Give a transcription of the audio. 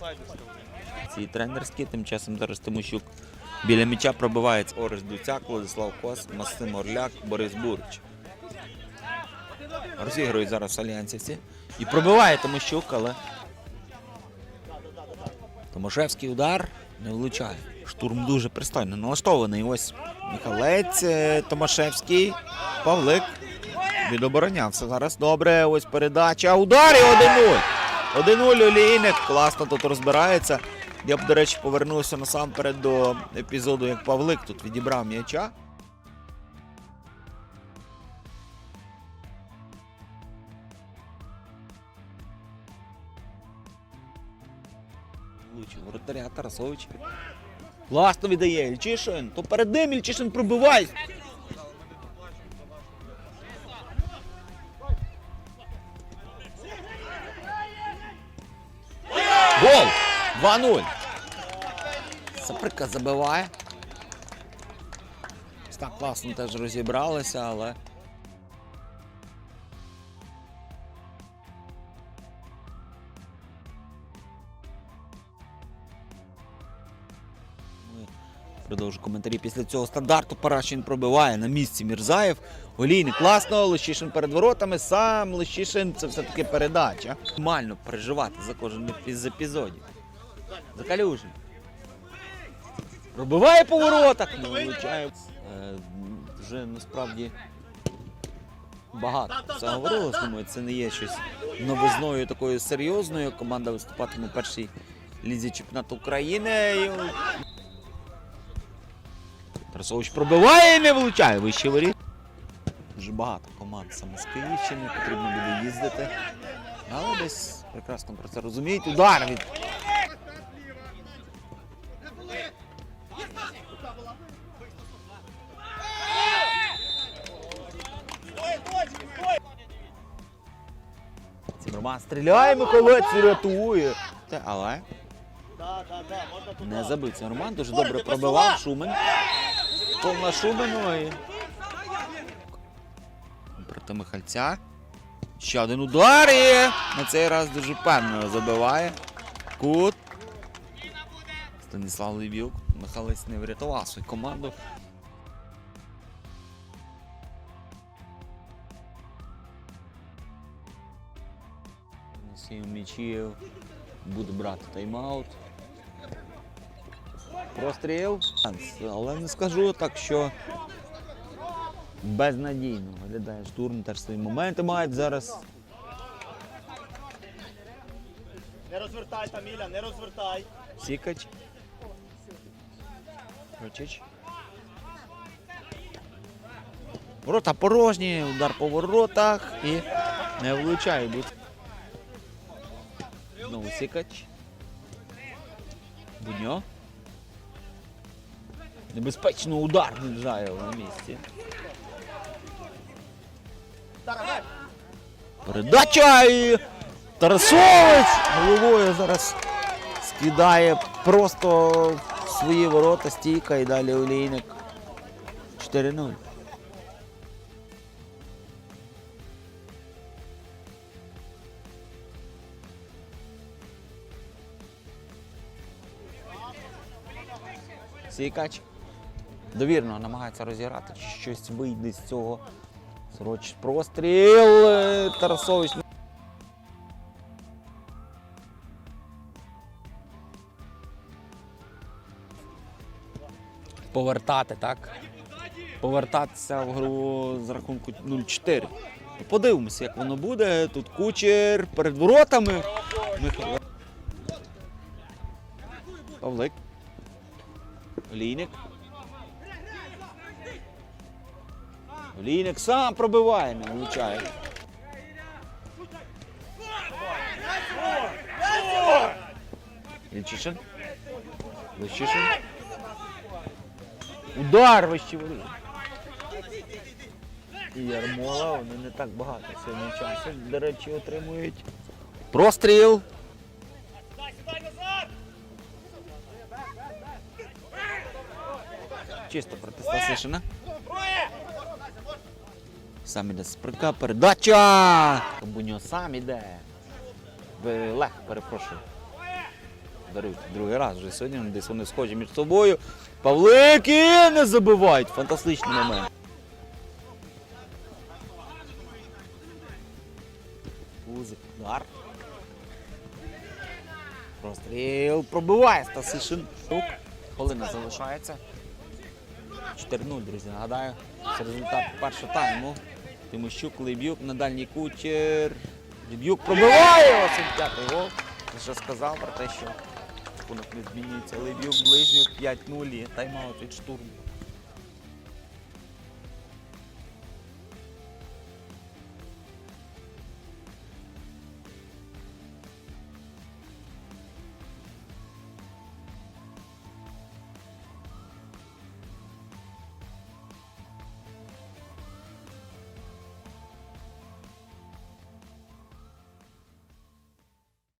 Така. Ці тренерські, тим часом зараз Тимощук біля м'яча пробивається Орес Дуцяк, Владислав Кос, Максим Орляк, Борис Бурич. Розігрують зараз альянсівці. І пробиває Тимощук, але Томашевський удар не влучає. Штурм дуже пристойно налаштований. Ось Михалець, е, Томашевський, Павлик. Відоборонявся зараз. Добре, ось передача. Удар і 1-0. 1-0 Олійник. Класно тут розбирається. Я б, до речі, повернувся насамперед до епізоду, як Павлик тут відібрав м'яча. Воротаря Тарасович. Класно віддає Ільчишин. То перед ним Ільчишин пробиває. 2-0. Саприка забиває. Так класно теж розібралися, але. Продовжу коментарі після цього стандарту. Парашин пробиває на місці Мірзаєв. Олійник класно, Лещишин перед воротами. Сам Лещишин це все-таки передача. Нормально переживати за кожен з епізодів. За Калюжин. Пробиває по воротах, не влучає. Е, Вже насправді багато це говорилось. Думаю, це не є щось новизною такою серйозною. Команда виступатиме у першій лізі чемпіонату України. Тарасович пробиває і не влучає вище воріт. Дуже багато команд саме з Київщини, потрібно буде їздити. Але десь прекрасно про це розуміють. Удар від. Цімерман стріляє, Михайлець рятує. Але не забив Цімерман, дуже добре пробивав Шумен. Повна Шубину і... Проти Михальця. Ще один удар і на цей раз дуже впевнено забиває. Кут. Станіслав Левюк. Михайлець не врятував свою команду. Сім м'ячів. Буде брати тайм-аут. Простріл. Але не скажу так, що безнадійно виглядає штурм, теж свої моменти мають зараз. Не розвертай там, Іля, не розвертай. Сікач. Рочич. Ворота порожні, удар по воротах і не влучає. Знову Сікач. Будньо. Небезпечно удар віджає на місці. Передача і Тарасович головою зараз скидає просто в свої ворота стійка і далі олійник 4-0. Сікач довірно намагається розіграти, чи щось вийде з цього. Сороч простріл. Тарасович повертати, так? Повертатися в гру з рахунку 0-4. Подивимося, як воно буде. Тут кучер перед воротами. Павлик. Олійник. Олійник сам пробиває, не влучає. Ільчишин. Личишин. Удар вище воріт. І Ярмола, вони не так багато сьогодні часу, до речі, отримують. Простріл. Чисто проти Стасишина. Сам іде сприка, передача! Буньо сам іде. Лех, перепрошую. Дарують другий раз вже сьогодні. Десь вони схожі між собою. Павлик і не забивають. Фантастичний момент. Узик, удар. Простріл пробиває Стасишин. Хвилина залишається. 4-0, друзі. Нагадаю, це результат першого тайму. Тимощук, Лебюк на дальній кутір. Лебюк пробиває! Він п'ятий гол. Вже сказав про те, що рахунок не змінюється. Лебюк, ближньок 5-0 і тайм-аут від штурму.